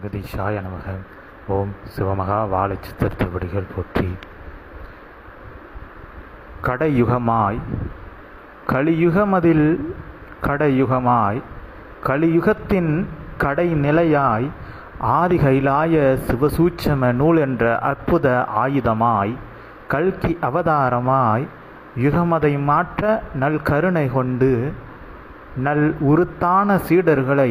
அகதீஷாய நமக. ஓம் சிவமகா வாழை சித்தர் திருவடிகள் போற்றி. கடையுகமாய் கலியுகமதில் கடையுகமாய் கலியுகத்தின் கடைநிலையாய் ஆதிகைலாய சிவசூட்சம நூல் என்ற அற்புத ஆயுதமாய் கல்கி அவதாரமாய் யுகமதை மாற்ற நல் கருணை கொண்டு நல் உருத்தான சீடர்களை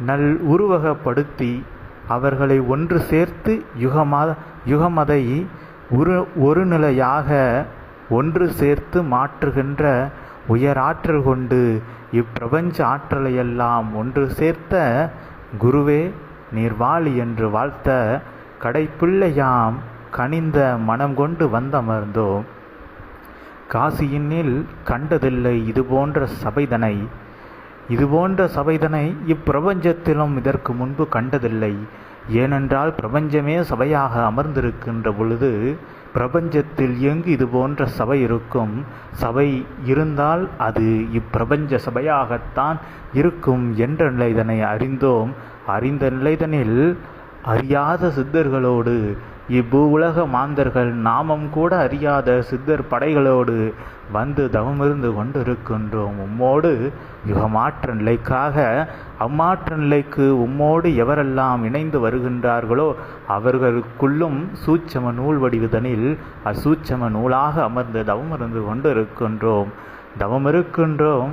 நல் உருவகப்படுத்தி அவர்களை ஒன்று சேர்த்து யுகமா யுகமதை உரு ஒருநிலையாக ஒன்று சேர்த்து மாற்றுகின்ற உயராற்றல் கொண்டு இப்பிரபஞ்ச ஆற்றலையெல்லாம் ஒன்று சேர்த்த குருவே நீர்வாளி என்று வாழ்த்த கடைப்பிள்ளையாம் கனிந்த மனம் கொண்டு வந்தமர்ந்தோம். காசியினில் கண்டதில்லை இதுபோன்ற சபைதனை இதுபோன்ற சபைதனை இப்பிரபஞ்சத்திலும் இதற்கு முன்பு கண்டதில்லை. ஏனென்றால் பிரபஞ்சமே சபையாக அமர்ந்திருக்கின்ற பொழுது பிரபஞ்சத்தில் எங்கு இது போன்ற சபை இருக்கும்? சபை இருந்தால் அது இப்பிரபஞ்ச சபையாகத்தான் இருக்கும் என்ற நிலைதனை அறிந்தோம். அறிந்த நிலைதனில் அறியாத சித்தர்களோடு இப்பூ உலக மாந்தர்கள் நாமம் கூட அறியாத சித்தர் படைகளோடு வந்து தவமிருந்து கொண்டிருக்கின்றோம். உம்மோடு யுகமாற்ற நிலைக்காக அம்மாற்ற நிலைக்கு உம்மோடு எவரெல்லாம் இணைந்து வருகின்றார்களோ அவர்களுக்குள்ளும் சூட்சம நூல் வடிவுதனில் அசூட்சம நூலாக அமர்ந்து தவமிருந்து கொண்டிருக்கின்றோம். தவமிருக்கின்றோம்.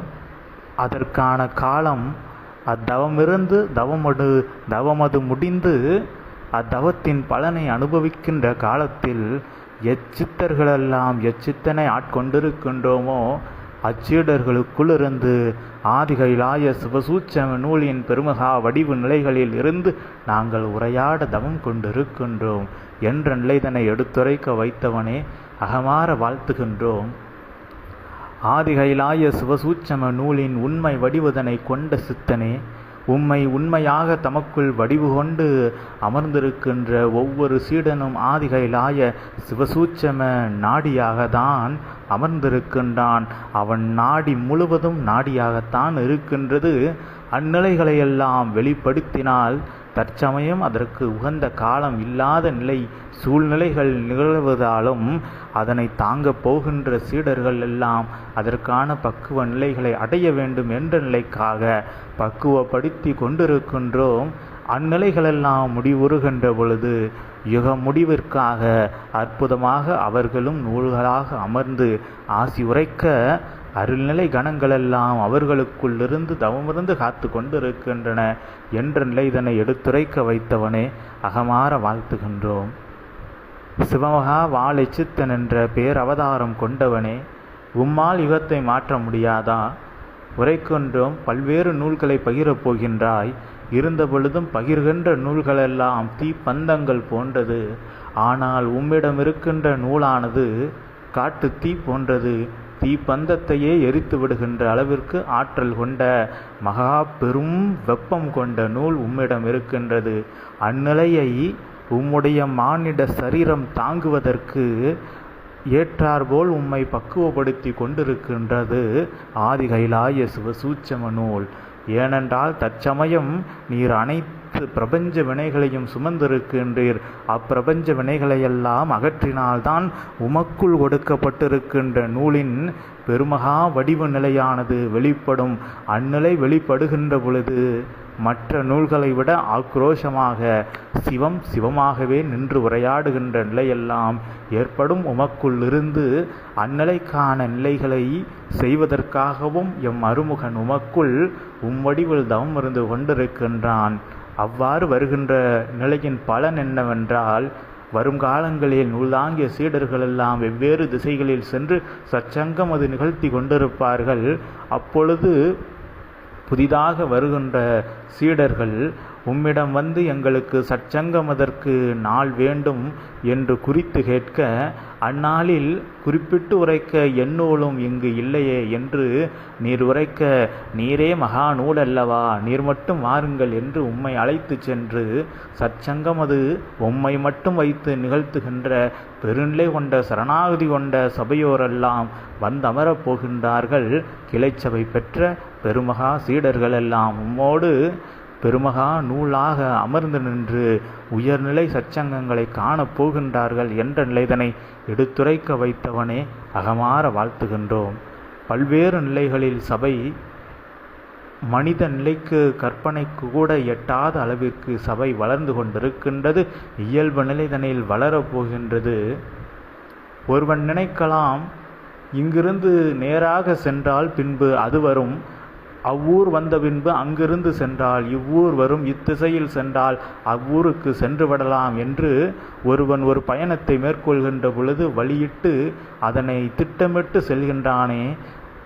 அதற்கான காலம் அத்தவமிருந்து தவமடு தவமது முடிந்து அத்தவத்தின் பலனை அனுபவிக்கின்ற காலத்தில் எச்சித்தர்களெல்லாம் எச்சித்தனை ஆட்கொண்டிருக்கின்றோமோ? அச்சீடர்களுக்குள்ளிருந்து ஆதிகைலாய சிவசூச்சம நூலின் பெருமகா வடிவு நிலைகளில் இருந்து நாங்கள் உரையாட தவம் கொண்டிருக்கின்றோம் என்ற நிலைதனை எடுத்துரைக்க வைத்தவனே அகமாற வாழ்த்துகின்றோம். ஆதிகைலாய சிவசூச்சம நூலின் உண்மை வடிவதனை கொண்ட சித்தனே உம்மை உண்மையாக தமக்குள் வடிவு கொண்டு அமர்ந்திருக்கின்ற ஒவ்வொரு சீடனும் ஆதிகைலாய சிவசூச்சம நாடியாகத்தான் அமர்ந்திருக்கின்றான். அவன் நாடி முழுவதும் நாடியாகத்தான் இருக்கின்றது. அந்நிலைகளையெல்லாம் வெளிப்படுத்தினால் தற்சமயம் அதற்கு உகந்த காலம் இல்லாத நிலை சூழ்நிலைகள் நிகழ்வதாலும் அதனை தாங்க போகின்ற சீடர்கள் எல்லாம் அதற்கான பக்குவ நிலைகளை அடைய வேண்டும் என்ற நிலைக்காக பக்குவப்படுத்தி கொண்டிருக்கின்றோம். அந்நிலைகளெல்லாம் முடிவுறுகின்ற பொழுது யுக முடிவிற்காக அற்புதமாக அவர்களும் நூல்களாக அமர்ந்து ஆசி உரைக்க அருள்நிலை கணங்களெல்லாம் அவர்களுக்குள்ளிருந்து தவமிருந்து காத்து கொண்டிருக்கின்றன என்ற நிலை இதனை எடுத்துரைக்க வைத்தவனே அகமாற வாழ்த்துகின்றோம். சிவமகா வாழைச்சித்தன் என்ற பேரவதாரம் கொண்டவனே உம்மால் யுகத்தை மாற்ற முடியாதா? உரைக்கின்றோம் பல்வேறு நூல்களை பகிரப் போகின்றாய் இருந்தபொழுதும் பகிர்கின்ற நூல்களெல்லாம் தீப்பந்தங்கள் போன்றது ஆனால் உம்மிடம் இருக்கின்ற நூலானது காட்டு தீ போன்றது. தீப்பந்தத்தையே எரித்து விடுகின்ற அளவிற்கு ஆற்றல் கொண்ட மகா பெரும் வெப்பம் கொண்ட நூல் உம்மிடம் இருக்கின்றது. அந்நிலையை உம்முடைய மானிட சரீரம் தாங்குவதற்கு ஏற்றார்போல் உம்மை பக்குவப்படுத்தி கொண்டிருக்கின்றது. ஆதிகைலாய சிவசூச்சம நூல். ஏனென்றால் தற்சமயம் நீர் அனைத்து பிரபஞ்ச வினைகளையும் சுமந்திருக்கின்றீர். அப்பிரபஞ்ச வினைகளையெல்லாம் அகற்றினால்தான் உமக்குள் கொடுக்கப்பட்டிருக்கின்ற நூலின் பெருமகா வடிவ நிலையானது வெளிப்படும். அந்நிலை வெளிப்படுகின்ற பொழுது மற்ற நூல்களை விட ஆக்ரோஷமாக சிவம் சிவமாகவே நின்று உரையாடுகின்ற நிலையெல்லாம் ஏற்படும் உமக்குள்ளிருந்து அந்நிலைக்கான நிலைகளை செய்வதற்காகவும் எம் அருமுகன் உமக்குள் உம்வடிவில் தவம் இருந்து கொண்டிருக்கின்றான். அவ்வாறு வருகின்ற நிலையின் பலன் என்னவென்றால் வருங்காலங்களில் நூல்தாங்கிய சீடர்களெல்லாம் வெவ்வேறு திசைகளில் சென்று சச்சங்கம் அது நிகழ்த்தி கொண்டிருப்பார்கள். அப்பொழுது புதிதாக வருகின்ற சீடர்கள் உம்மிடம் வந்து எங்களுக்கு சற்சங்கம் அதற்கு நாள் வேண்டும் என்று குறித்து கேட்க அந்நாளில் குறிப்பிட்டு உரைக்க எந்நூலும் இங்கு இல்லையே என்று நீர் உரைக்க நீரே மகா நூல் அல்லவா? நீர் மட்டும் வாருங்கள் என்று உம்மை அழைத்து சென்று சற்சங்கம் அது உம்மை மட்டும் வைத்து நிகழ்த்துகின்ற பெருநிலை கொண்ட சரணாகதி கொண்ட சபையோரெல்லாம் வந்தமரப் போகின்றார்கள். கிளைச்சபை பெற்ற பெருமகா சீடர்கள் எல்லாம் உம்மோடு பெருமகா நூலாக அமர்ந்து நின்று உயர்நிலை சச்சங்கங்களை காணப் போகின்றார்கள் என்ற நிலைதனை எடுத்துரைக்க வைத்தவனே அகமாற வாழ்த்துகின்றோம். பல்வேறு நிலைகளில் சபை மனித நிலைக்கு கற்பனைக்கு கூட எட்டாத அளவிற்கு சபை வளர்ந்து கொண்டிருக்கின்றது. இயல்பு நிலைதனில் வளரப் போகின்றது. ஒருவன் நினைக்கலாம் இங்கிருந்து நேராக சென்றால் பின்பு அது வரும். அவ்வூர் வந்த பின்பு அங்கிருந்து சென்றால் இவ்வூர் வரும் இத்திசையில் சென்றால் அவ்வூருக்கு சென்று விடலாம் என்று ஒருவன் ஒரு பயணத்தை மேற்கொள்கின்ற பொழுது வழியிட்டு அதனை திட்டமிட்டு செல்கின்றானே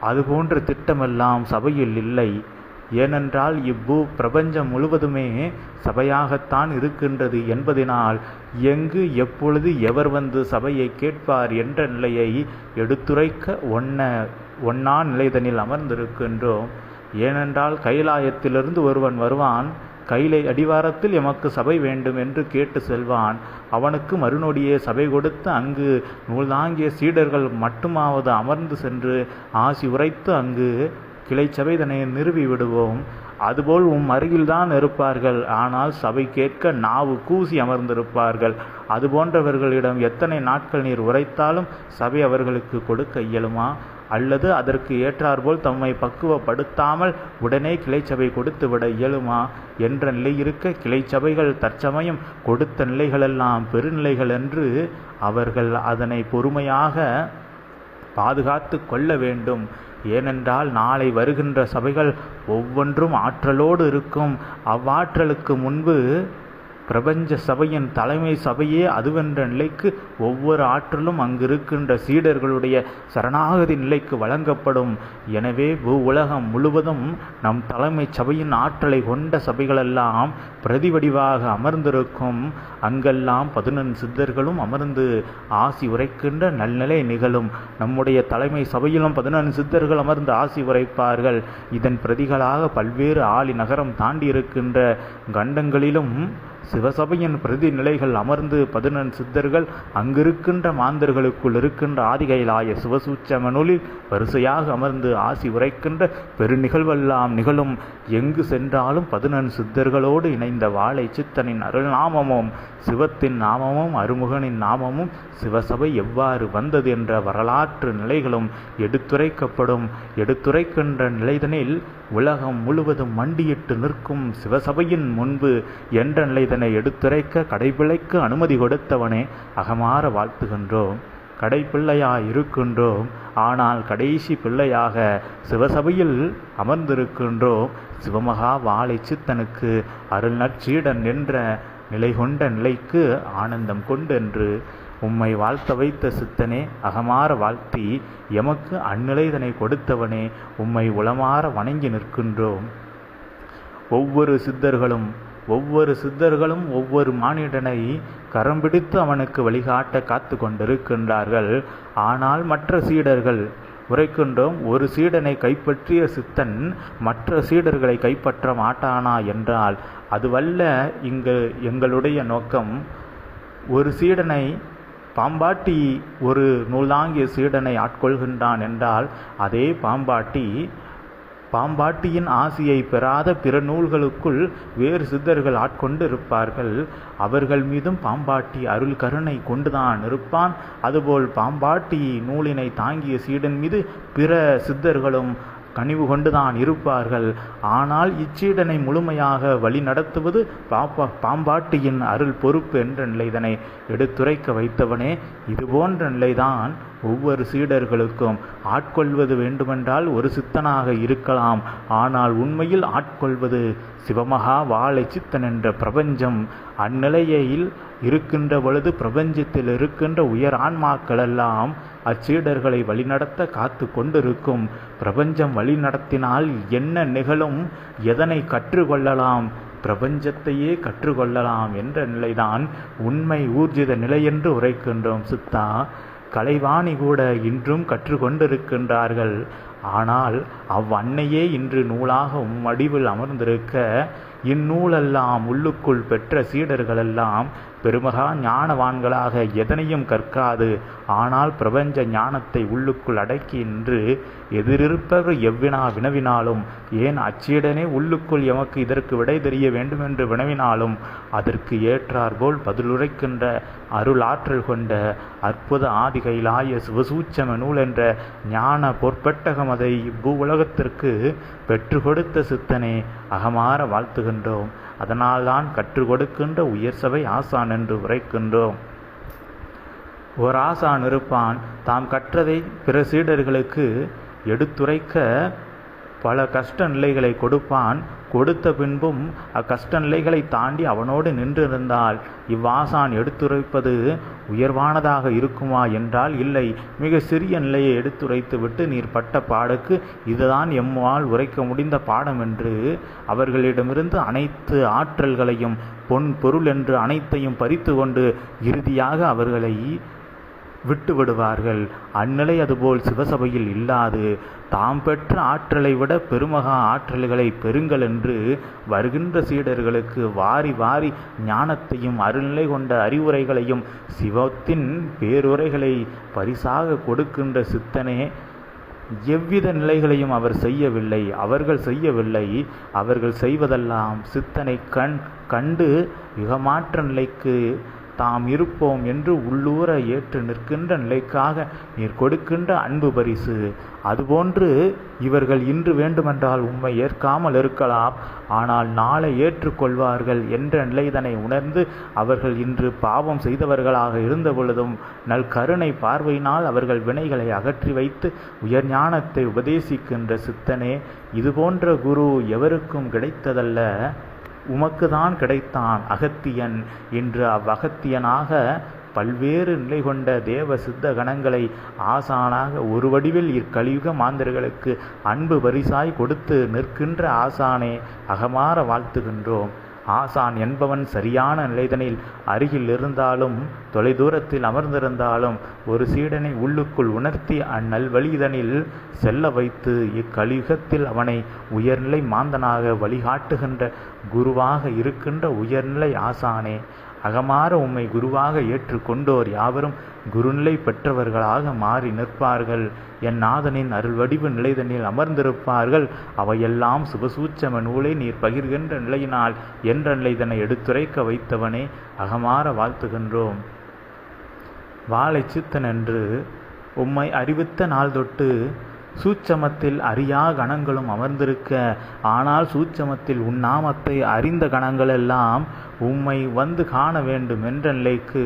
அதுபோன்ற திட்டமெல்லாம் சபையில் இல்லை. ஏனென்றால் இவ்வூ பிரபஞ்சம் முழுவதுமே சபையாகத்தான் இருக்கின்றது என்பதினால் எங்கு எப்பொழுது எவர் வந்து சபையை கேட்பார் என்ற நிலையை எடுத்துரைக்க ஒன்ன ஒன்னா நிலைதனில் அமர்ந்திருக்கின்றோம். ஏனென்றால் கைலாயத்திலிருந்து ஒருவன் வருவான் கைலை அடிவாரத்தில் எமக்கு சபை வேண்டும் என்று கேட்டு செல்வான். அவனுக்கு மறுநொடியே சபை கொடுத்து அங்கு நூல்தாங்கிய சீடர்கள் மட்டுமாவது அமர்ந்து சென்று ஆசி உரைத்து அங்கு கிளை சபைதனை நிறுவி விடுவோம். அதுபோல் உம் அருகில்தான் இருப்பார்கள். ஆனால் சபை கேட்க நாவு கூசி அமர்ந்திருப்பார்கள். அதுபோன்றவர்களிடம் எத்தனை நாட்கள் நீர் உரைத்தாலும் சபை அவர்களுக்கு கொடுக்க இயலுமா? அல்லது அதற்கு ஏற்றாற்போல் தம்மை பக்குவப்படுத்தாமல் உடனே கிளைச்சபை கொடுத்துவிட இயலுமா? என்ற நிலை இருக்க கிளைச்சபைகள் தற்சமயம் கொடுத்த நிலைகளெல்லாம் பெருநிலைகள் என்று அவர்கள் அதனை பொறுமையாக பாதுகாத்து கொள்ள வேண்டும். ஏனென்றால் நாளை வருகின்ற சபைகள் ஒவ்வொன்றும் ஆற்றலோடு இருக்கும். அவ்வாற்றலுக்கு முன்பு பிரபஞ்ச சபையின் தலைமை சபையே அதுவென்ற நிலைக்கு ஒவ்வொரு ஆற்றலும் அங்கிருக்கின்ற சீடர்களுடைய சரணாகதி நிலைக்கு வழங்கப்படும். எனவே பூ உலகம் முழுவதும் நம் தலைமை சபையின் ஆற்றலை கொண்ட சபைகளெல்லாம் பிரதிவடிவாக அமர்ந்திருக்கும். அங்கெல்லாம் பதினொன்று சித்தர்களும் அமர்ந்து ஆசி உரைக்கின்ற நல்நிலை நிகழும். நம்முடைய தலைமை சபையிலும் பதினொன்று சித்தர்கள் அமர்ந்து ஆசி உரைப்பார்கள். இதன் பிரதிகளாக பல்வேறு ஆளி நகரம் தாண்டி இருக்கின்ற கண்டங்களிலும் சிவசபையின் பிரதிநிலைகள் அமர்ந்து பதினெண் சித்தர்கள் அங்கிருக்கின்ற மாந்தர்களுக்குள் இருக்கின்ற ஆதிகைலாய சிவசூச்சம நூலில் வரிசையாக அமர்ந்து ஆசி உரைக்கின்ற பெருநிகழ்வெல்லாம் நிகழும். எங்கு சென்றாலும் பதினெண் சித்தர்களோடு இணைந்த வாழை சித்தனின் அருள்நாமமும் சிவத்தின் நாமமும் அருமுகனின் நாமமும் சிவசபை எவ்வாறு வந்தது என்ற வரலாற்று நிலைகளும் எடுத்துரைக்கப்படும். எடுத்துரைக்கின்ற நிலைதனில் உலகம் முழுவதும் மண்டியிட்டு நிற்கும் சிவசபையின் முன்பு என்ற நிலைதனை எடுத்துரைக்க கடைபிழைக்க அனுமதி கொடுத்தவனே அகமாற வாழ்த்துகின்றோம். கடைப்பிள்ளையாய் இருக்கின்றோம் ஆனால் கடைசி பிள்ளையாக சிவசபையில் அமர்ந்திருக்கின்றோம். சிவமகா வாழை சித்தனுக்கு அருள் நற்சீடன் என்ற நிலை கொண்ட நிலைக்கு ஆனந்தம் கொண்டென்று உம்மை வாழ்த்த வைத்த சித்தனே அகமாற வாழ்த்தி எமக்கு அந்நிலைதனை கொடுத்தவனே உம்மை உளமாற வணங்கி நிற்கின்றோம். ஒவ்வொரு சித்தர்களும் ஒவ்வொரு சித்தர்களும் ஒவ்வொரு மானிடனை கரம் பிடித்து அவனுக்கு வழிகாட்ட காத்து கொண்டிருக்கின்றார்கள். ஆனால் மற்ற சீடர்கள் உரைக்கின்றோம் ஒரு சீடனை கைப்பற்றிய சித்தன் மற்ற சீடர்களை கைப்பற்ற மாட்டானா என்றால் அதுவல்ல இங்கு எங்களுடைய நோக்கம் ஒரு சீடனை பாம்பாட்டி ஒரு நூலாங்கிய சீடனை ஆட்கொள்கின்றான் என்றால் அதே பாம்பாட்டி பாம்பாட்டியின் ஆசியை பெறாத பிற நூல்களுக்குள் வேறு சித்தர்கள் ஆட்கொண்டு இருப்பார்கள் அவர்கள் மீதும் பாம்பாட்டி அருள் கருணை கொண்டுதான் இருப்பான். அதுபோல் பாம்பாட்டி நூலினை தாங்கிய சீடன் மீது பிற சித்தர்களும் கனிவு கொண்டுதான் இருப்பார்கள். ஆனால் இச்சீடனை முழுமையாக வழி நடத்துவது பாப்பா பாம்பாட்டியின் அருள் பொறுப்பு என்ற நிலைதனை எடுத்துரைக்க வைத்தவனே இதுபோன்ற நிலைதான் ஒவ்வொரு சீடர்களுக்கும் ஆட்கொள்வது வேண்டுமென்றால் ஒரு சித்தனாக இருக்கலாம். ஆனால் உண்மையில் ஆட்கொள்வது சிவமகா வாழை சித்தன் என்ற பிரபஞ்சம். அந்நிலையில் இருக்கின்ற பொழுது பிரபஞ்சத்தில் இருக்கின்ற உயர் ஆன்மாக்களெல்லாம் அச்சீடர்களை வழிநடத்த காத்து கொண்டிருக்கும். பிரபஞ்சம் வழிநடத்தினால் என்ன நிகழும் எதனை கற்றுக்கொள்ளலாம் பிரபஞ்சத்தையே கற்றுக்கொள்ளலாம் என்ற நிலைதான் உண்மை ஊர்ஜித நிலை என்று உரைக்கின்றோம். சித்தா கலைவாணி கூட இன்றும் கற்றுக்கொண்டிருக்கின்றார்கள். ஆனால் அவ்வன்னையே இன்று நூலாக உம்மடிவில் அமர்ந்திருக்க இந்நூலெல்லாம் உள்ளுக்குள் பெற்ற சீடர்களெல்லாம் பெருமகா ஞானவான்களாக எதனையும் கற்காது. ஆனால் பிரபஞ்ச ஞானத்தை உள்ளுக்குள் அடக்கி நின்று எதிரிருப்பவர் எவ்வினா வினவினாலும் ஏன் அச்சியுடனே உள்ளுக்குள் எமக்கு இதற்கு விடை தெரிய வேண்டுமென்று வினவினாலும் அதற்கு ஏற்றாற்போல் பதிலுரைக்கின்ற அருளாற்றல் கொண்ட அற்புத ஆதிகைலாய சிவசூச்சம நூல் என்ற ஞான பொற்பட்டகம் அதை இப்பூ உலகத்திற்கு பெற்று கொடுத்த சித்தனே அகமாற வாழ்த்துகின்றோம். அதனால்தான் கற்றுக் கொடுக்கின்ற உயர் சபை ஆசான் என்று உரைக்கின்றோம். ஓர் ஆசான் இருப்பான் தாம் கற்றதை பிற சீடர்களுக்கு எடுத்துரைக்க பல கஷ்ட நிலைகளை கொடுப்பான். கொடுத்த பின்பும் அக்கஷ்ட நிலைகளை தாண்டி அவனோடு நின்றிருந்தால் இவ்வாசான் எடுத்துரைப்பது உயர்வானதாக இருக்குமா என்றால் இல்லை. மிக சிறிய நிலையை எடுத்துரைத்துவிட்டு நீர் பட்ட பாடுக்கு இதுதான் எம்மால் உரைக்க முடிந்த பாடம் என்று அவர்களிடமிருந்து அனைத்து ஆற்றல்களையும் பொன் பொருள் என்று அனைத்தையும் பறித்து கொண்டு இறுதியாக அவர்களை விட்டு விடுவார்கள் அந்நிலை அதுபோல் சிவசபையில் இல்லாது தாம் பெற்ற ஆற்றலை விட பெருமகா ஆற்றல்களை பெறுங்கள் என்று வருகின்ற சீடர்களுக்கு வாரி வாரி ஞானத்தையும் அருள்நிலை கொண்ட அறிவுரைகளையும் சிவத்தின் பேருரைகளை பரிசாக கொடுக்கின்ற சித்தனே எவ்வித நிலைகளையும் அவர் செய்யவில்லை அவர்கள் செய்யவில்லை அவர்கள் செய்வதெல்லாம் சித்தனை கண் கண்டு யுகமாற்ற நிலைக்கு தாம் இருப்போம் என்று உள்ளூர ஏற்று நிற்கின்ற நிலைக்காக நீர் கொடுக்கின்ற அன்பு பரிசு. அதுபோன்று இவர்கள் இன்று வேண்டுமென்றால் உண்மை ஏற்காமல் இருக்கலாம். ஆனால் நாளை ஏற்றுக்கொள்வார்கள் என்ற நிலைதனை உணர்ந்து அவர்கள் இன்று பாவம் செய்தவர்களாக இருந்த பொழுதும் நல் கருணை பார்வையினால் அவர்கள் வினைகளை அகற்றி வைத்து உயர் ஞானத்தை உபதேசிக்கின்ற சித்தனே. இதுபோன்ற குரு எவருக்கும் கிடைத்ததல்ல. உமக்கு தான் கிடைத்தான் அகத்தியன் என்று அவ்வகத்தியனாக பல்வேறு நிலை கொண்ட தேவ சித்த கணங்களை ஆசானாக ஒரு வடிவில் இக்கலியுக மாந்தர்களுக்கு அன்பு பரிசாய் கொடுத்து நிற்கின்ற ஆசானே அகமாற வாழ்த்துகின்றோம். ஆசான் என்பவன் சரியான நிலைதனில் அருகில் இருந்தாலும் தொலைதூரத்தில் அமர்ந்திருந்தாலும் ஒரு சீடனை உள்ளுக்குள் உணர்த்தி அந்நல்வழிதனில் செல்ல வைத்து இக்கலியுகத்தில் அவனை உயர்நிலை மாந்தனாக வழிகாட்டுகின்ற குருவாக இருக்கின்ற உயர்நிலை ஆசானே அகமாற உம்மை குருவாக ஏற்றுக்கொண்டோர் யாவரும் குருநிலை பெற்றவர்களாக மாறி நிற்பார்கள். என் நாதனின் அருள்வடிவு நிலைதனில் அமர்ந்திருப்பார்கள். அவையெல்லாம் சுபசூச்சம நூலை நீர் பகிர்கின்ற நிலையினால் என்ற நிலைதனை எடுத்துரைக்க வைத்தவனே அகமாற வாழ்த்துகின்றோம். வாழை சித்தன் என்று உம்மை அறிவித்த நாள் தொட்டு சூட்சமத்தில் அறியா கணங்களும் அமர்ந்திருக்க ஆனால் சூட்சமத்தில் உன்னாமத்தை அறிந்த கணங்களெல்லாம் உம்மை வந்து காண வேண்டும் என்ற நிலைக்கு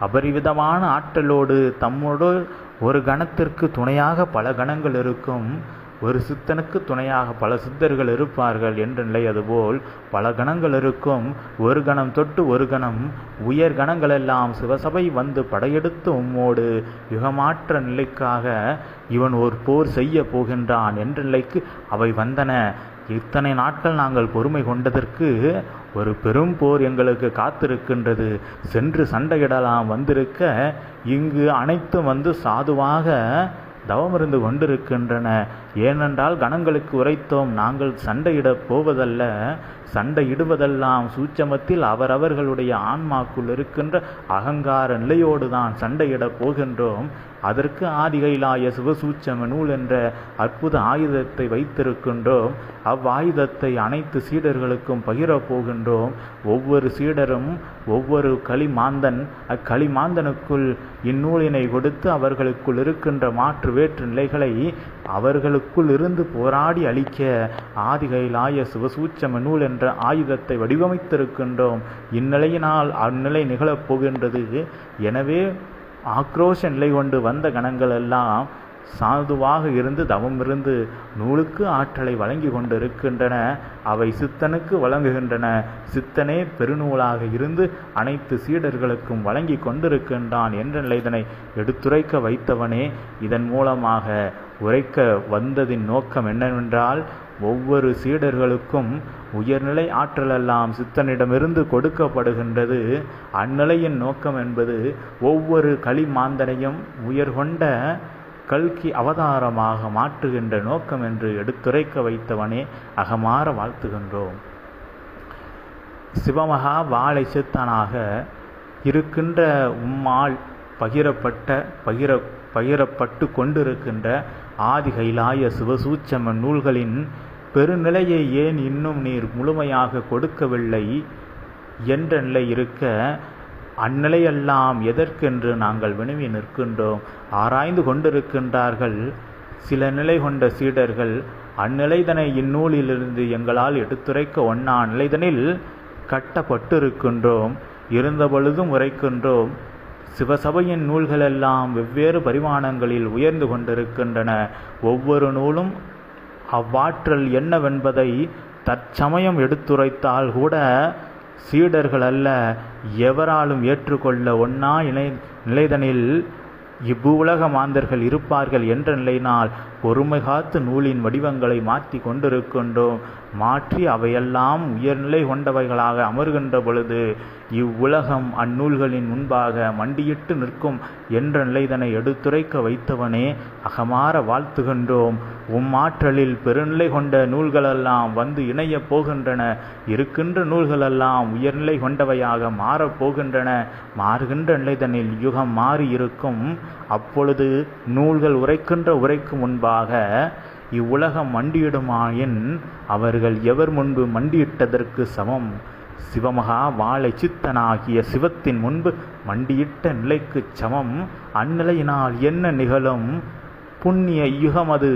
அபரிவிதமான ஆற்றலோடு தம்மோடு ஒரு கணத்திற்கு துணையாக பல கணங்கள் இருக்கும். ஒரு சித்தனுக்கு துணையாக பல சித்தர்கள் இருப்பார்கள் என்ற நிலை அதுபோல் பல கணங்கள் இருக்கும். ஒரு கணம் தொட்டு ஒரு கணம் உயர் கணங்களெல்லாம் சிவசபை வந்து படையெடுத்து உம்மோடு யுகமாற்ற நிலைக்காக இவன் ஒரு போர் செய்ய போகின்றான் என்ற நிலைக்கு அவை வந்தன. இத்தனை நாட்கள் நாங்கள் பொறுமை கொண்டதற்கு ஒரு பெரும் போர் எங்களுக்கு காத்திருக்கின்றது. சென்று சண்டையிடலாம் வந்திருக்க இங்கு அனைத்தும் வந்து சாதுவாக தவமிருந்து கொண்டிருக்கின்றன. ஏனென்றால் கணங்களுக்கு உரைத்தோம் நாங்கள் சண்டையிடப் போவதல்ல. சண்டையிடுவதெல்லாம் சூட்சமத்தில் அவரவர்களுடைய ஆன்மாக்குள் இருக்கின்ற அகங்கார நிலையோடு தான் சண்டையிடப் போகின்றோம். அதற்கு ஆதிகைலாய சிவசூச்சம நூல் என்ற அற்புத ஆயுதத்தை வைத்திருக்கின்றோம். அவ்வாயுதத்தை அனைத்து சீடர்களுக்கும் பகிரப் போகின்றோம் ஒவ்வொரு சீடரும் ஒவ்வொரு களிமாந்தன் அக்களிமாந்தனுக்குள் இந்நூலினை கொடுத்து அவர்களுக்குள் இருக்கின்ற மாற்று வேற்று நிலைகளை அவர்களுக்குள் இருந்து போராடி அளிக்க ஆதிகைலாய சிவசூச்சம நூல் என்ற ஆயுதத்தை வடிவமைத்திருக்கின்றோம். இந்நிலையினால் அந்நிலை நிகழப் போகின்றது. எனவே ஆக்ரோஷ நிலை கொண்டு வந்த கணங்கள் எல்லாம் சாதுவாக இருந்து தவம் இருந்து நூலுக்கு ஆற்றலை வழங்கி கொண்டிருக்கின்றன. அவை சித்தனுக்கு வழங்குகின்றன. சித்தனே பெருநூலாக இருந்து அனைத்து சீடர்களுக்கும் வழங்கி கொண்டிருக்கின்றான் என்ற நிலைதனை எடுத்துரைக்க வைத்தவனே இதன் மூலமாக உரைக்க வந்ததின் நோக்கம் என்னவென்றால் ஒவ்வொரு சீடர்களுக்கும் உயர்நிலை ஆற்றலெல்லாம் சித்தனிடமிருந்து கொடுக்கப்படுகின்றது. அந்நிலையின் நோக்கம் என்பது ஒவ்வொரு களிமாந்தனையும் உயர்கொண்ட கல்கி அவதாரமாக மாற்றுகின்ற நோக்கம் என்று எடுத்துரைக்க வைத்தவனே அகமாற வாழ்த்துகின்றோம். சிவமகா வாழை சித்தனாக இருக்கின்ற உம்மால் பகிரப்பட்ட பகிர பகிரப்பட்டு கொண்டிருக்கின்ற ஆதி கைலாய சிவசூட்சம நூல்களின் பெருநிலையை ஏன் இன்னும் நீர் முழுமையாக கொடுக்கவில்லை என்ற நிலை இருக்க அந்நிலையெல்லாம் எதற்கென்று நாங்கள் வினவி நிற்கின்றோம். ஆராய்ந்து கொண்டிருக்கின்றார்கள் சில நிலை கொண்ட சீடர்கள் அந்நிலைதனை இந்நூலிலிருந்து எங்களால் எடுத்துரைக்க ஒன்னா நிலைதனில் கட்டப்பட்டிருக்கின்றோம் இருந்தபொழுதும் உரைக்கின்றோம். சிவசபையின் நூல்களெல்லாம் வெவ்வேறு பரிமாணங்களில் உயர்ந்து கொண்டிருக்கின்றன. ஒவ்வொரு நூலும் அவ்வாற்றல் என்னவென்பதை தற்சமயம் எடுத்துரைத்தால் கூட சீடர்கள் அல்ல எவராலும் ஏற்றுக்கொள்ள ஒன்னா இணை நிலைதனில் இவ்வுலக மாந்தர்கள் இருப்பார்கள் என்ற நிலையினால் பொறுமை காத்து நூலின் வடிவங்களை மாற்றி கொண்டிருக்கின்றோம். மாற்றி அவையெல்லாம் உயர்நிலை கொண்டவைகளாக அமர்கின்ற பொழுது இவ்வுலகம் அந்நூல்களின் முன்பாக மண்டியிட்டு நிற்கும் என்ற நிலைதனை எடுத்துரைக்க வைத்தவனே அகமாற வாழ்த்துகின்றோம். உம்மாற்றலில் பெருநிலை கொண்ட நூல்களெல்லாம் வந்து இணையப் போகின்றன. இருக்கின்ற நூல்களெல்லாம் உயர்நிலை கொண்டவையாக மாறப் போகின்றன. மாறுகின்ற நிலைதனில் யுகம் மாறி இருக்கும் அப்பொழுது நூல்கள் உரைக்கின்ற உரைக்கு முன்பாக இவ்வுலகம் மண்டியிடுமாயின் அவர்கள் எவர் முன்பு மண்டியிட்டதற்கு சமம்? சிவமகா வாழை சித்தனாகிய சிவத்தின் முன்பு மண்டியிட்ட நிலைக்குச் சமம். அந்நிலையினால் என்ன நிகழும்? புண்ணிய யுகம் அது.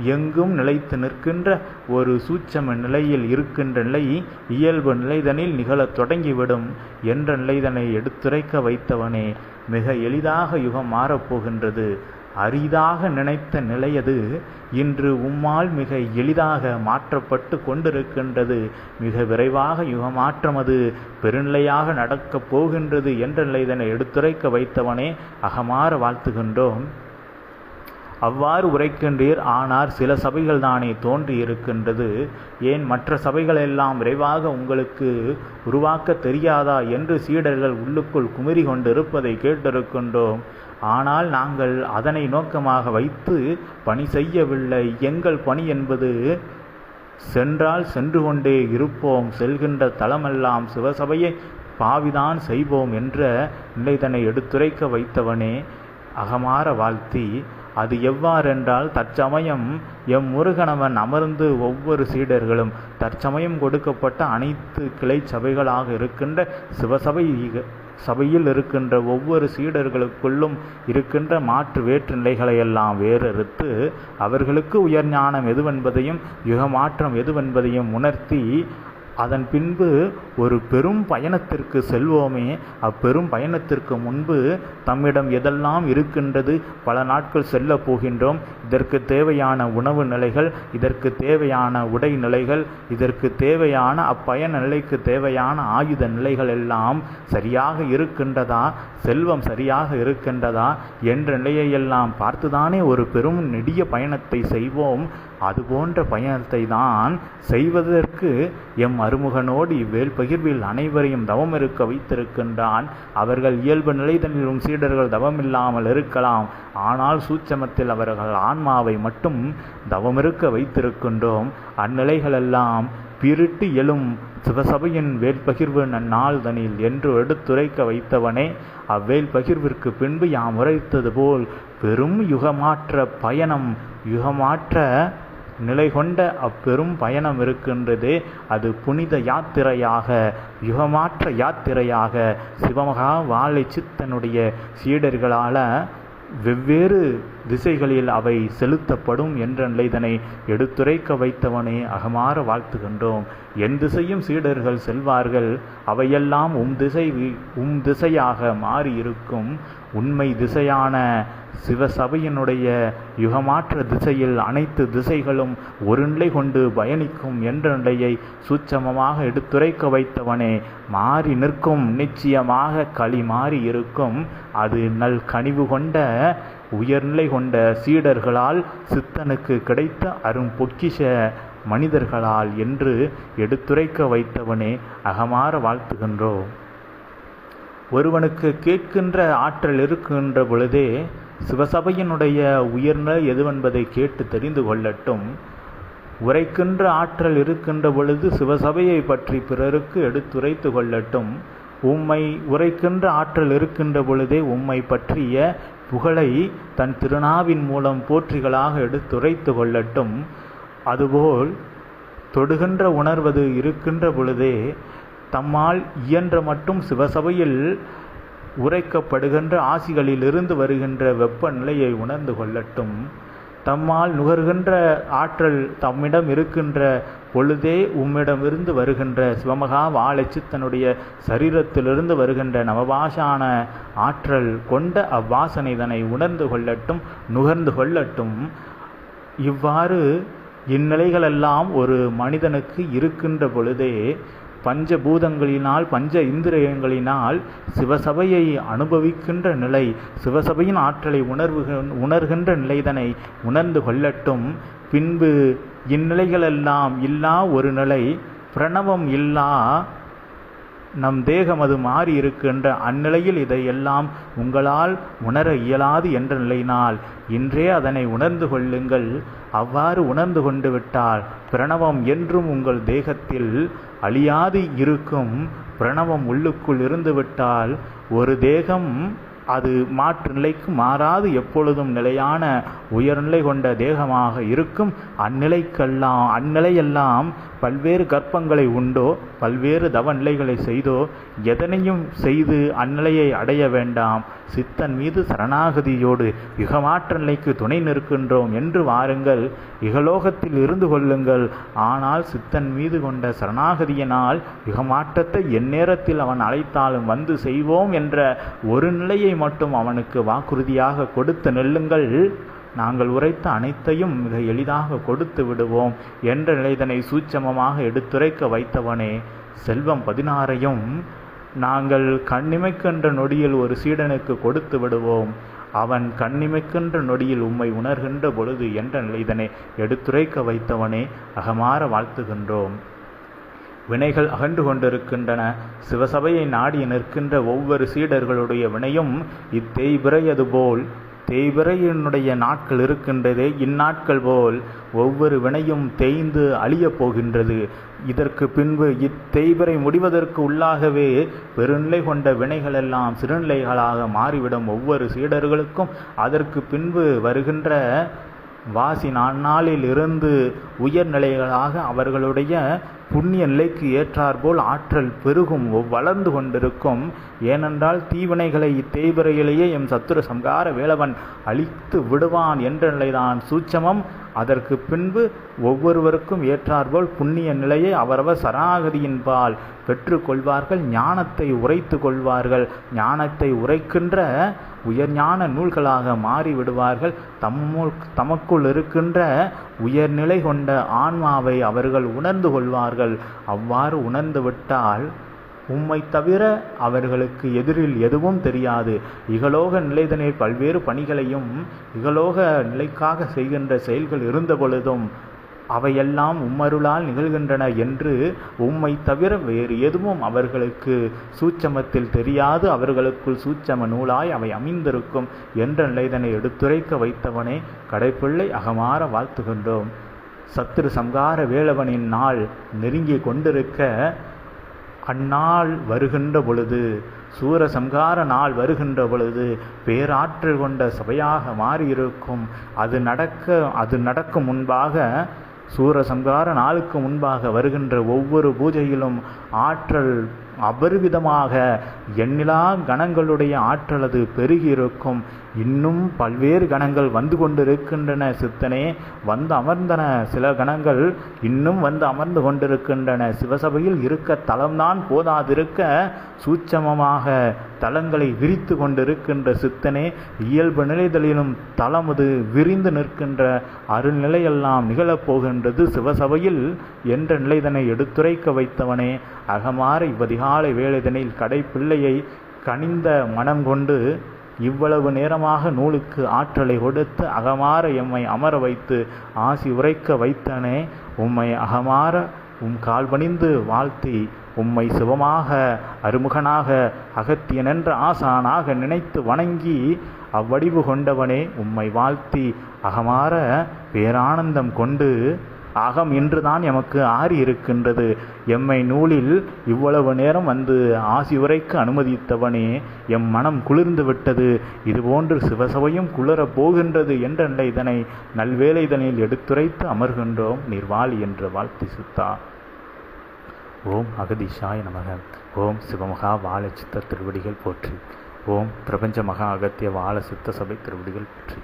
எங்கும் நிலைத்து நிற்கின்ற ஒரு சூட்சம நிலையில் இருக்கின்ற நிலை இயல்பு நிலைதனில் நிகழத் தொடங்கிவிடும் என்ற நிலைதனை எடுத்துரைக்க வைத்தவனே மிக எளிதாக யுகம் மாறப்போகின்றது. அரிதாக நினைத்த நிலையது இன்று உம்மால் மிக எளிதாக மாற்றப்பட்டு கொண்டிருக்கின்றது. மிக விரைவாக யுகமாற்றமது பெருநிலையாக நடக்கப் போகின்றது என்ற நிலைதனை எடுத்துரைக்க வைத்தவனே அகமாற வாழ்த்துகின்றோம். அவ்வாறு உரைக்கின்றீர் ஆனால் சில சபைகள் தானே தோன்றி இருக்கின்றது. ஏன் மற்ற சபைகளெல்லாம் விரைவாக உங்களுக்கு உருவாக்க தெரியாதா என்று சீடர்கள் உள்ளுக்குள் குமிரி கொண்டிருப்பதை கேட்டிருக்கின்றோம். ஆனால் நாங்கள் அதனை நோக்கமாக வைத்து பணி செய்யவில்லை. எங்கள் பணி என்பது சென்றால் சென்று கொண்டே இருப்போம். செல்கின்ற தலமெல்லாம் சிவசபையை பாவிதான் செய்வோம் என்ற நிலைதனை எடுத்துரைக்க வைத்தவனே அகமாற வாழ்த்தி அது எவ்வாறென்றால் தற்சமயம் எம் முருகனவன் அமர்ந்து ஒவ்வொரு சீடர்களும் தற்சமயம் கொடுக்கப்பட்ட அனைத்து கிளை சபைகளாக இருக்கின்ற சிவசபை சபையில் இருக்கின்ற ஒவ்வொரு சீடர்களுக்குள்ளும் இருக்கின்ற மாற்று வேற்று நிலைகளையெல்லாம் வேறறுத்து அவர்களுக்கு உயர் ஞானம் எதுவென்பதையும் யுகமாற்றம் எதுவென்பதையும் உணர்த்தி அதன் பின்பு ஒரு பெரும் பயணத்திற்கு செல்வோமே. அப்பெரும் பயணத்திற்கு முன்பு தம்மிடம் எதெல்லாம் இருக்கின்றது? பல நாட்கள் செல்ல போகின்றோம். இதற்கு தேவையான உணவு நிலைகள் இதற்கு தேவையான உடை நிலைகள் இதற்கு தேவையான அப்பயண நிலைக்கு தேவையான ஆயுத நிலைகள் எல்லாம் சரியாக இருக்கின்றதா? செல்வம் சரியாக இருக்கின்றதா? என்ற நிலையையெல்லாம் பார்த்துதானே ஒரு பெரும் நெடிய பயணத்தை செய்வோம். அதுபோன்ற பயணத்தை தான் செய்வதற்கு எம் அருமுகனோடு இவ்வேல் பகிர்வில் அனைவரையும் தவம் இருக்க வைத்திருக்கின்றான். அவர்கள் இயல்பு நிலைதனிலும் சீடர்கள் தவமில்லாமல் இருக்கலாம். ஆனால் சூட்சமத்தில் அவர்கள் ஆன்மாவை மட்டும் தவமிருக்க வைத்திருக்கின்றோம். அந்நிலைகளெல்லாம் பிரிட்டு எழும் சிவசபையின் வேல்பகிர்வு நன்னாள்தனில் என்று எடுத்துரைக்க வைத்தவனே அவ்வேல் பகிர்விற்கு பின்பு யாம் உரைத்தது போல் பெரும் யுகமாற்ற பயணம் யுகமாற்ற நிலை கொண்ட அப்பெரும் பயணம் இருக்கின்றது. அது புனித யாத்திரையாக யுகமாற்ற யாத்திரையாக சிவமகா வாழை சித்தனுடைய சீடர்களால் வெவ்வேறு திசைகளில் அவை செலுத்தப்படும் என்ற நிலைதனை எடுத்துரைக்க வைத்தவனே அகமாற வாழ்த்துகின்றோம். என் திசையும் சீடர்கள் செல்வார்கள். அவையெல்லாம் உம் திசை உம் திசையாக மாறியிருக்கும். உண்மை திசையான சிவசபையினுடைய யுகமாற்ற திசையில் அனைத்து திசைகளும் ஒரு நிலை கொண்டு பயணிக்கும் என்ற நிலையை சூட்சமமாக எடுத்துரைக்க வைத்தவனே மாறி நிற்கும் நிச்சயமாக களி மாறி இருக்கும் அது நல் கனிவு கொண்ட உயர்நிலை கொண்ட சீடர்களால் சித்தனுக்கு கிடைத்த அரும் பொக்கிஷ மனிதர்களால் என்று எடுத்துரைக்க வைத்தவனே அகமாற வாழ்த்துகின்றோம் ஒருவனுக்கு கேட்கின்ற ஆற்றல் இருக்கின்ற பொழுதே சிவசபையினுடைய உயர்நிலை எதுவென்பதை கேட்டு தெரிந்து கொள்ளட்டும். உரைக்கின்ற ஆற்றல் இருக்கின்ற பொழுது சிவசபையை பற்றி பிறருக்கு எடுத்துரைத்து கொள்ளட்டும். உம்மை உரைக்கின்ற ஆற்றல் இருக்கின்ற பொழுதே உம்மை பற்றிய புகழை தன் திருநாவின் மூலம் போற்றிகளாக எடுத்துரைத்து கொள்ளட்டும். அதுபோல் தொடுகின்ற உணர்வது இருக்கின்ற பொழுதே தம்மால் இயன்ற மட்டும் சிவசபையில் உரைக்கப்படுகின்ற ஆசிகளிலிருந்து வருகின்ற வெப்பநிலையை உணர்ந்து கொள்ளட்டும். தம்மால் நுகர்கின்ற ஆற்றல் தம்மிடம் இருக்கின்ற பொழுதே உம்மிடமிருந்து வருகின்ற சிவமகா வாழச்சித்தனுடைய சரீரத்திலிருந்து வருகின்ற நவபாஷான ஆற்றல் கொண்ட அவ்வாசனை இதனை உணர்ந்து கொள்ளட்டும் நுகர்ந்து கொள்ளட்டும். இவ்வாறு இந்நிலைகளெல்லாம் ஒரு மனிதனுக்கு இருக்கின்ற பொழுதே பஞ்சபூதங்களினால் பஞ்ச இந்திரியங்களினால் சிவசபையை அனுபவிக்கின்ற நிலை சிவசபையின் ஆற்றலை உணர்வு உணர்கின்ற நிலைதனை உணர்ந்து கொள்ளட்டும். பின்பு இந்நிலைகளெல்லாம் இல்லா ஒரு நிலை பிரணவம் இல்லா நம் தேகம் அது மாறி இருக்கின்ற அந்நிலையில் இதையெல்லாம் உங்களால் உணர இயலாது என்ற நிலையினால் இன்றே அதனை உணர்ந்து கொள்ளுங்கள். அவ்வாறு உணர்ந்து கொண்டு விட்டால் பிரணவம் என்றும் உங்கள் தேகத்தில் அழியாது இருக்கும். பிரணவம் உள்ளுக்குள் இருந்துவிட்டால் ஒரு தேகம் அது மாற்று நிலைக்கு மாறாது எப்பொழுதும் நிலையான உயர்நிலை கொண்ட தேகமாக இருக்கும். அந்நிலைக்கெல்லாம் அந்நிலையெல்லாம் பல்வேறு கற்பங்களை உண்டோ பல்வேறு தவ நிலைகளை செய்தோ எதனையும் செய்து அந்நிலையை அடைய வேண்டாம். சித்தன் மீது சரணாகதியோடு யுகமாற்ற நிலைக்கு துணை நிற்கின்றோம் என்று வாருங்கள். இகலோகத்தில் இருந்து கொள்ளுங்கள். ஆனால் சித்தன் மீது கொண்ட சரணாகதியினால் யுகமாற்றத்தை எந்நேரத்தில் அவன் அழைத்தாலும் வந்து செய்வோம் என்ற ஒரு நிலையை மட்டும் அவனுக்கு வாக்குறுதியாக கொடுத்து நெல்லுங்கள். நாங்கள் உரைத்த அனைத்தையும் மிக எளிதாக கொடுத்து விடுவோம் என்ற நிலைதனை சூட்சமமாக எடுத்துரைக்க வைத்தவனே செல்வம் பதினாறையும் நாங்கள் கண்ணிமைக்கின்ற நொடியில் ஒரு சீடனுக்கு கொடுத்து விடுவோம். அவன் கண்ணிமைக்கின்ற நொடியில் உம்மை உணர்கின்ற பொழுது என்ற நிலைதனை எடுத்துரைக்க வைத்தவனே அகமாற வாழ்த்துகின்றோம். வினைகள் அகன்று கொண்டிருக்கின்றன. சிவசபையை நாடி நிற்கின்ற ஒவ்வொரு சீடர்களுடைய வினையும் இத்தேய்பிறையது போல் தேய்பிறையினுடைய நாட்கள் இருக்கின்றதே இந்நாட்கள் போல் ஒவ்வொரு வினையும் தேய்ந்து அழியப் போகின்றது. இதற்கு பின்பு இத்தேய்வரை முடிவதற்கு உள்ளாகவே பெருநிலை கொண்ட வினைகளெல்லாம் சிறுநிலைகளாக மாறிவிடும் ஒவ்வொரு சீடர்களுக்கும். அதற்கு பின்பு வருகின்ற வாசி நாளில் இருந்து உயர்நிலைகளாக அவர்களுடைய புண்ணிய நிலைக்கு ஏற்றாற்போல் ஆற்றல் பெருகும் வளர்ந்து கொண்டிருக்கும். ஏனென்றால் தீவினைகளை இத்தேய்பிறையிலேயே எம் சத்துரு சம்கார வேலவன் அழித்து விடுவான் என்ற நிலைதான். சூட்சமம். அதற்கு பின்பு ஒவ்வொருவருக்கும் ஏற்றாற்போல் புண்ணிய நிலையை அவரவர் சராகதியின்பால் பெற்றுக்கொள்வார்கள் ஞானத்தை உரைத்து கொள்வார்கள். ஞானத்தை உரைக்கின்ற உயர்ஞான நூல்களாக மாறிவிடுவார்கள். தம்முள் தமக்குள் இருக்கின்ற உயர்நிலை கொண்ட ஆன்மாவை அவர்கள் உணர்ந்து கொள்வார்கள். அவ்வாறு உணர்ந்துவிட்டால் உம்மை தவிர அவர்களுக்கு எதிரில் எதுவும் தெரியாது. இகலோக நிலைதனில் பல்வேறு பணிகளையும் இகலோக நிலைக்காக செய்கின்ற செயல்கள் இருந்த பொழுதும் அவையெல்லாம் உம்மருளால் நிகழ்கின்றன என்று உம்மை தவிர வேறு எதுவும் அவர்களுக்கு சூட்சமத்தில் தெரியாது. அவர்களுக்குள் சூட்சம நூலாய் அவை அமைந்திருக்கும் என்ற நிலைதனை எடுத்துரைக்க வைத்தவனே கடைப்பிள்ளை அகமாற வாழ்த்துகின்றோம். சத்துரு சங்கார வேளவனின் நாள் நெருங்கி கொண்டிருக்க அந்நாள் வருகின்ற பொழுது சூரசம்கார நாள் வருகின்ற பொழுது பேராற்றல் கொண்ட சபையாக மாறியிருக்கும். அது நடக்க அது நடக்கும் முன்பாக சூரசம்கார நாளுக்கு முன்பாக வருகின்ற ஒவ்வொரு பூஜையிலும் ஆற்றல் அபரிவிதமாக எண்ணிலா கணங்களுடைய ஆற்றல் அது பெருகியிருக்கும். இன்னும் பல்வேறு கணங்கள் வந்து கொண்டிருக்கின்றன சித்தனே. வந்து அமர்ந்தன சில கணங்கள் இன்னும் வந்து அமர்ந்து கொண்டிருக்கின்றன. சிவசபையில் இருக்க தளம்தான் போதாதிருக்க சூட்சமமாக தளங்களை விரித்து கொண்டிருக்கின்ற சித்தனே. இயல்பு நிலைதலிலும் தளமது விரிந்து நிற்கின்ற அருள்நிலையெல்லாம் நிகழப்போகின்றது சிவசபையில் என்ற நிலைதனை எடுத்துரைக்க வைத்தவனே. அகமாற இவ்வதிகாலை வேலைதனில் கடைப்பிள்ளையை கனிந்த மனம் கொண்டு இவ்வளவு நேரமாக நூலுக்கு ஆற்றலை கொடுத்து அகமாற எம்மை அமர வைத்து ஆசி உரைக்க வைத்தனே உம்மை அகமாற உம் கால்பணிந்து வாழ்த்தி உம்மை சிவமாக அருமுகனாக அகத்தியனென்ற ஆசானாக நினைத்து வணங்கி அவ்வடிவு கொண்டவனே உம்மை வாழ்த்தி அகமாற பேரானந்தம் கொண்டு அகம் இன்றுதான் எமக்கு ஆறி இருக்கின்றது. எம்மை நூலில் இவ்வளவு நேரம் வந்து ஆசி உரைக்கு அனுமதித்தவனே எம் மனம் குளிர்ந்து விட்டது. இதுபோன்று சிவசபையும் குளிரப் போகின்றது என்ற இதனை நல்வேலை இதனில் எடுத்துரைத்து அமர்கின்றோம் நிர்வாளி என்று வாழ்த்தி சுத்தா. ஓம் அகதிஷாய நமக. ஓம் சிவமகா வாழ சித்த திருவடிகள் போற்றி. ஓம் பிரபஞ்ச மகா அகத்திய வாழ சித்த சபை திருவடிகள் போற்றி.